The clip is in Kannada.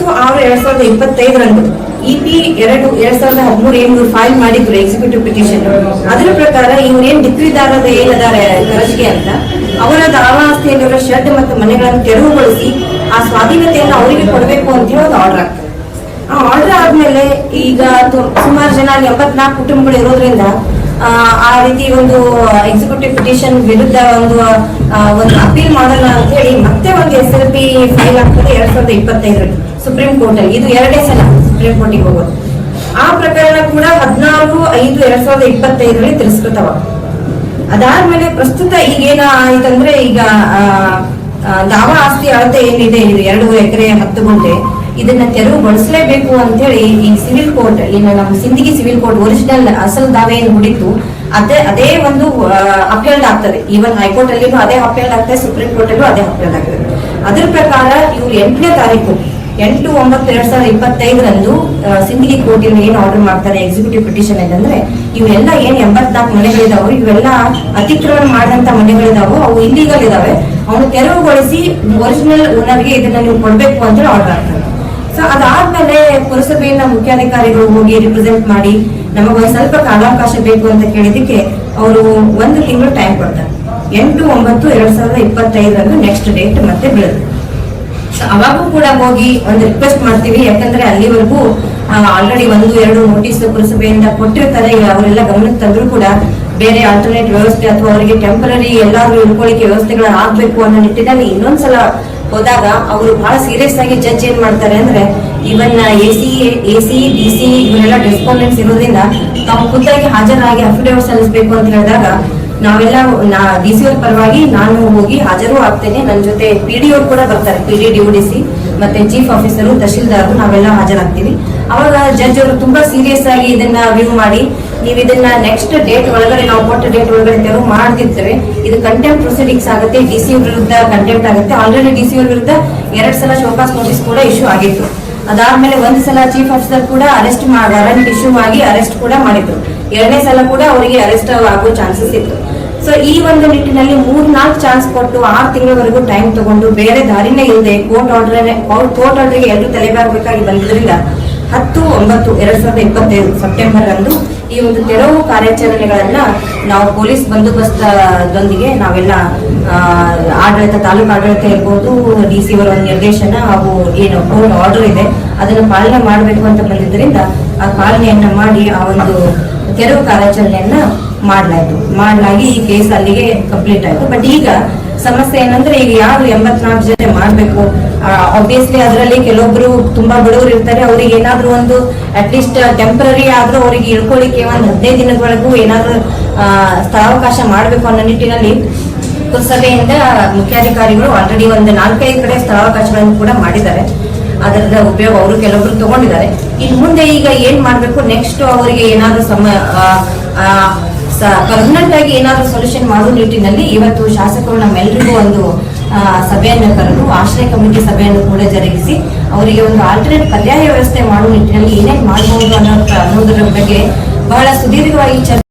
ಸಾವಿರದ ಇಪ್ಪತ್ತೈದರಂದು ಇಪಿ ಎರಡು ಎರಡ್ ಸಾವಿರದ ಹದಿಮೂರು ಏನ್ ಫೈಲ್ ಮಾಡಿದ್ರು ಎಕ್ಸಿಕ್ಯೂಟಿವ್ ಪಿಟಿಷನ್ ಅದರ ಪ್ರಕಾರ ಇವ್ರು ಏನ್ ಡಿಕ್ರಿದಾರದ ಏನಿದ್ದಾರೆ ಕರಜ್ಗೆ ಅಂತ ಅವರ ದಾರಾಸ್ತಿಯಲ್ಲಿರುವ ಶೆಡ್ ಮತ್ತು ಮನೆಗಳನ್ನು ತೆರವುಗೊಳಿಸಿ ಆ ಸ್ವಾಧೀನತೆಯನ್ನು ಅವರಿಗೆ ಕೊಡಬೇಕು ಅಂತ ಹೇಳಿ ಒಂದು ಆರ್ಡರ್ ಆಗ್ತದೆ. ಆ ಆರ್ಡರ್ ಆದ್ಮೇಲೆ ಈಗ ಸುಮಾರು ಜನ ಎಂಬತ್ನಾಲ್ಕು ಕುಟುಂಬಗಳು ಇರೋದ್ರಿಂದ ಆ, ರೀತಿ ಒಂದು ಎಕ್ಸಿಕ್ಯೂಟಿವ್ ಪಿಟಿಷನ್ ವಿರುದ್ಧ ಒಂದು ಒಂದು ಅಪೀಲ್ ಮಾಡಲ್ಲ ಅಂತ ಹೇಳಿ ಮತ್ತೆ ಒಂದು ಎಸ್ ಎಲ್ ಪಿ ಫೈಲ್ ಆಗ್ತದೆ ಎರಡ್ ಸಾವಿರದ ಇಪ್ಪತ್ತೈದರಲ್ಲಿ. ಸುಪ್ರೀಂ ಕೋರ್ಟ್ ಅಲ್ಲಿ ಇದು ಎರಡೇ ಸಲ ಸುಪ್ರೀಂ ಕೋರ್ಟಿಗೆ ಹೋಗೋದು. ಆ ಪ್ರಕರಣ ಕೂಡ ಹದಿನಾರು ಐದು ಎರಡ್ ಸಾವಿರದ ಇಪ್ಪತ್ತೈದರಲ್ಲಿ ತಿರಸ್ಕೃತವ. ಅದಾದ್ಮೇಲೆ ಪ್ರಸ್ತುತ ಈಗೇನ ಆಯ್ತಂದ್ರೆ ಈಗ ಆ, ದಾವಾ ಆಸ್ತಿ ಅಳತೆ ಏನಿದೆ ಇದು ಎರಡು ಎಕರೆ ಹತ್ತು ಗುಂಟೆ ಇದನ್ನ ತೆರವುಗೊಳಿಸಲೇಬೇಕು ಅಂತ ಹೇಳಿ ಈ ಸಿವಿಲ್ ಕೋರ್ಟ್ ನಮ್ಮ ಸಿಂದಗಿ ಸಿವಿಲ್ ಕೋರ್ಟ್ ಒರಿಜಿನಲ್ ಅಸಲ್ ದಾವೆ ಏನು ಹುಡಿತು ಅದೇ ಅದೇ ಒಂದು ಅಪೀಲ್ಡ್ ಆಗ್ತದೆ. ಈವನ್ ಹೈಕೋರ್ಟ್ ಅಲ್ಲಿನೂ ಅದೇ ಅಪೀಲ್ಡ್ ಆಗ್ತದೆ ಸುಪ್ರೀಂ ಕೋರ್ಟ್ ಅಲ್ಲೂ ಅದೇ ಅಪೀಲ್ಡ್ ಆಗ್ತದೆ. ಅದ್ರ ಪ್ರಕಾರ ಇವ್ರು ಎಂಟನೇ ತಾರೀಕು ಎಂಟು ಒಂಬತ್ತು ಎರಡ್ ಸಾವಿರದ ಇಪ್ಪತ್ತೈದರಂದು ಸಿಂಧಿಗೆ ಸಿಂದಗಿ ಕೋರ್ಟಿನ ಏನ್ ಆರ್ಡರ್ ಮಾಡ್ತಾರೆ ಎಕ್ಸಿಕ್ಯೂಟಿವ್ ಪಿಟಿಷನ್ ಏನಂದ್ರೆ, ಇವೆಲ್ಲ ಏನ್ ಎಂಬತ್ನಾಲ್ಕು ಮನೆಗಳಿದಾವೆ, ಇವೆಲ್ಲ ಅತಿಕ್ರಮಣ ಮಾಡಿದಂತ ಮನೆಗಳಿದಾವೆ, ಅವು ಇಲ್ಲಿಗಲ್ ಇದಾವೆ. ಅವನು ತೆರವುಗೊಳಿಸಿ ಒರಿಜಿನಲ್ ಓನರ್ಗೆ ಇದನ್ನ ನೀವು ಕೊಡ್ಬೇಕು ಅಂತ ಆರ್ಡರ್ ಆಗ್ತದೆ ಸೊ ಅದಾದ್ಮೇಲೆ ಪುರಸಭೆಯಿಂದ ಮುಖ್ಯಾಧಿಕಾರಿಗಳು ಹೋಗಿ ರಿಪ್ರೆಸೆಂಟ್ ಮಾಡಿ, ನಮಗೊಂದು ಸ್ವಲ್ಪ ಕಾಲಾವಕಾಶ ಬೇಕು ಅಂತ ಕೇಳಿದಕ್ಕೆ ಅವರು ಒಂದು ತಿಂಗಳು ಟೈಮ್ ಕೊಡ್ತಾರೆ. ಎಂಟು ಒಂಬತ್ತು ಎರಡ್ ಸಾವಿರದ ಇಪ್ಪತ್ತೈದರಂದು ನೆಕ್ಸ್ಟ್ ಡೇಟ್ ಮತ್ತೆ ಬೀಳುತ್ತೆ. ಸೊ ಅವಾಗೂ ಕೂಡ ಹೋಗಿ ಒಂದು ರಿಕ್ವೆಸ್ಟ್ ಮಾಡ್ತೀವಿ. ಯಾಕಂದ್ರೆ ಅಲ್ಲಿವರೆಗೂ ಆಲ್ರೆಡಿ ಒಂದು, ಎರಡು ನೋಟಿಸ್ ಪುರಸಭೆಯಿಂದ ಕೊಟ್ಟಿರ್ತಾರೆ. ಅವರೆಲ್ಲ ಗಮನಕ್ಕೆ ತಂದ್ರು ಕೂಡ ಬೇರೆ ಆಲ್ಟರ್ನೇಟ್ ವ್ಯವಸ್ಥೆ ಅಥವಾ ಅವರಿಗೆ ಟೆಂಪರರಿ ಎಲ್ಲಾದ್ರೂ ಉಳ್ಕೊಳ್ಳಿಕ್ಕೆ ವ್ಯವಸ್ಥೆಗಳು ಆಗ್ಬೇಕು ಅನ್ನೋ ನಿಟ್ಟಿನಲ್ಲಿ ಇನ್ನೊಂದ್ಸಲ ಹೋದಾಗ ಅವರು ಬಹಳ ಸೀರಿಯಸ್ ಆಗಿ ಜಡ್ಜ್ ಏನ್ ಮಾಡ್ತಾರೆ ಅಂದ್ರೆ ಇವನ್ A C A C D C ಇವರೆಲ್ಲ ರೆಸ್ಪಾಂಡೆಂಟ್ಸ್ ಇರೋದ್ರಿಂದ, ತಾವು ಖುದ್ದಾಗಿ ಹಾಜರಾಗಿ ಅಫಿಡೇವಿಟ್ ಸಲ್ಲಿಸಬೇಕು ಅಂತ ಹೇಳಿದಾಗ ನಾವೆಲ್ಲ ಡಿ ಸಿ ಅವ್ರ ಪರವಾಗಿ ನಾನು ಹೋಗಿ ಹಾಜರು ಆಗ್ತೇನೆ. ನನ್ನ ಜೊತೆ ಪಿ ಡಿ ಅವ್ರು ಕೂಡ ಬರ್ತಾರೆ. ಪಿ ಡಿ ಡಿ ಸಿ ಮತ್ತೆ ಚೀಫ್ ಆಫೀಸರು ತಹಶೀಲ್ದಾರ್ ನಾವೆಲ್ಲ ಹಾಜರಾಗ್ತೀವಿ. ಅವಾಗ ಜಡ್ಜ್ ಅವರು ತುಂಬಾ ಸೀರಿಯಸ್ ಆಗಿ ಇದನ್ನ ವ್ಯೂ ಮಾಡಿ, ನೀವು ಇದನ್ನ ನೆಕ್ಸ್ಟ್ ಡೇಟ್ ಒಳಗಡೆ, ನಾವು ಕೊಟ್ಟ ಡೇಟ್ ಒಳಗಡೆ ಅವರು ಮಾಡ್ತಿರ್ತೇವೆ ಇದು ಕಂಟೆಂಪ್ ಪ್ರೊಸೀಡಿಂಗ್ಸ್ ಆಗುತ್ತೆ. ಡಿ ಸಿ ವಿರುದ್ಧ ಕಂಟೆಂಪ್ಟ್ ಆಗುತ್ತೆ. ಆಲ್ರೆಡಿ ಡಿ ಸಿ ಅವ್ರ ವಿರುದ್ಧ ಎರಡ್ ಸಲ ಶೋಕಾಸ್ ನೋಟಿಸ್ ಕೂಡ ಇಶ್ಯೂ ಆಗಿತ್ತು. ಅದಾದ್ಮೇಲೆ ಒಂದು ಸಲ ಚೀಫ್ ಆಫೀಸರ್ ಕೂಡ ಅರೆಸ್ಟ್ ವಾರಂಟ್ ಇಶ್ಯೂ ಆಗಿ ಅರೆಸ್ಟ್ ಕೂಡ ಮಾಡಿದ್ರು. ಎರಡನೇ ಸಲ ಕೂಡ ಅವರಿಗೆ ಅರೆಸ್ಟ್ ಆಗೋ ಚಾನ್ಸಸ್ ಇತ್ತು. ಸೊ ಈ ಒಂದು ನಿಟ್ಟಿನಲ್ಲಿ ಮೂರ್ ನಾಲ್ಕು ಚಾನ್ಸ್ ಕೊಟ್ಟು ಆರು ತಿಂಗಳವರೆಗೂ ಟೈಮ್ ತಗೊಂಡು ಬೇರೆ ದಾರಿನೇ ಇಲ್ಲದೆ ಕೋರ್ಟ್ ಆರ್ಡರ್ ಕೋರ್ಟ್ ಆರ್ಡರ್ಗೆ ಎಲ್ಲರೂ ತಲೆಬಾಗಬೇಕಾಗಿ ಬಂದಿರಲಿಲ್ಲ ಹತ್ತು, ಒಂಬತ್ತು, ಎರಡ್ ಸಾವಿರದ ಇಪ್ಪತ್ತೈದು ಸೆಪ್ಟೆಂಬರ್ ರಂದು ಈ ಒಂದು ತೆರವು ಕಾರ್ಯಾಚರಣೆಗಳನ್ನ ನಾವು ಪೊಲೀಸ್ ಬಂದೋಬಸ್ತದೊಂದಿಗೆ ನಾವೆಲ್ಲ ಆಡಳಿತ, ತಾಲೂಕು ಆಡಳಿತ ಇರ್ಬೋದು ಡಿ ಸಿ ಅವರ ಒಂದು ನಿರ್ದೇಶನ ಹಾಗೂ ಏನು ಕೋರ್ಟ್ ಆರ್ಡರ್ ಇದೆ, ಅದನ್ನು ಪಾಲನೆ ಮಾಡಬೇಕು ಅಂತ ಬಂದಿದ್ದರಿಂದ ಆ ಪಾಲನೆಯನ್ನ ಮಾಡಿ ಆ ಒಂದು ತೆರವು ಕಾರ್ಯಾಚರಣೆಯನ್ನ ಮಾಡಲಾಯ್ತು. ಮಾಡಲಾಗಿ ಈ ಕೇಸ್ ಅಲ್ಲಿಗೆ ಕಂಪ್ಲೀಟ್ ಆಯ್ತು. ಬಟ್ ಈಗ ಸಮಸ್ಯೆ ಏನಂದ್ರೆ ಈಗ ಯಾರು ಎಂಬತ್ನಾಲ್ಕು ಜನ ಮಾಡ್ಬೇಕು? ಆಬ್ವಿಯಸ್ಲಿ ಅದರಲ್ಲಿ ಕೆಲವೊಬ್ರು ತುಂಬಾ ಬಡವರು ಇರ್ತಾರೆ. ಅವ್ರಿಗೆ ಏನಾದ್ರೂ ಒಂದು ಅಟ್ಲೀಸ್ಟ್ ಟೆಂಪರರಿ ಆದ್ರೂ ಅವರಿಗೆ ಇಳ್ಕೊಳ್ಳಿಕ್ಕೆ ಒಂದು ಹದಿನೈದು ದಿನದವರೆಗೂ ಏನಾದ್ರೂ ಸ್ಥಳಾವಕಾಶ ಮಾಡಬೇಕು ಅನ್ನೋ ನಿಟ್ಟಿನಲ್ಲಿ ಪುರಸಭೆಯಿಂದ ಮುಖ್ಯಾಧಿಕಾರಿಗಳು ಆಲ್ರೆಡಿ ಒಂದು ನಾಲ್ಕೈದು ಕಡೆ ಸ್ಥಳಾವಕಾಶಗಳನ್ನು ಕೂಡ ಮಾಡಿದ್ದಾರೆ. ಅದರದ ಉಪಯೋಗ ಅವರು ಕೆಲವೊಬ್ರು ತಗೊಂಡಿದ್ದಾರೆ. ಇನ್ನು ಮುಂದೆ ಈಗ ಏನ್ ಮಾಡ್ಬೇಕು? ನೆಕ್ಸ್ಟ್ ಅವರಿಗೆ ಏನಾದ್ರೂ ಸಮ ಪರ್ಮನೆಂಟ್ ಆಗಿ ಏನಾದರೂ ಸೊಲ್ಯೂಷನ್ ಮಾಡೋ ನಿಟ್ಟಿನಲ್ಲಿ ಇವತ್ತು ಶಾಸಕರು ನಮ್ಮೆಲ್ಲರಿಗೂ ಒಂದು ಸಭೆಯನ್ನು ಕರೆದು, ಆಶ್ರಯ ಕಮಿಟಿ ಸಭೆಯನ್ನು ಕೂಡ ಜರುಗಿಸಿ, ಅವರಿಗೆ ಒಂದು ಆಲ್ಟರ್ನೇಟ್ ಪರ್ಯಾಯ ವ್ಯವಸ್ಥೆ ಮಾಡುವ ನಿಟ್ಟಿನಲ್ಲಿ ಏನೇನು ಮಾಡಬಹುದು ಅನ್ನೋ ಅನ್ನೋದರ ಬಗ್ಗೆ ಬಹಳ ಸುದೀರ್ಘವಾಗಿ ಚರ್ಚೆ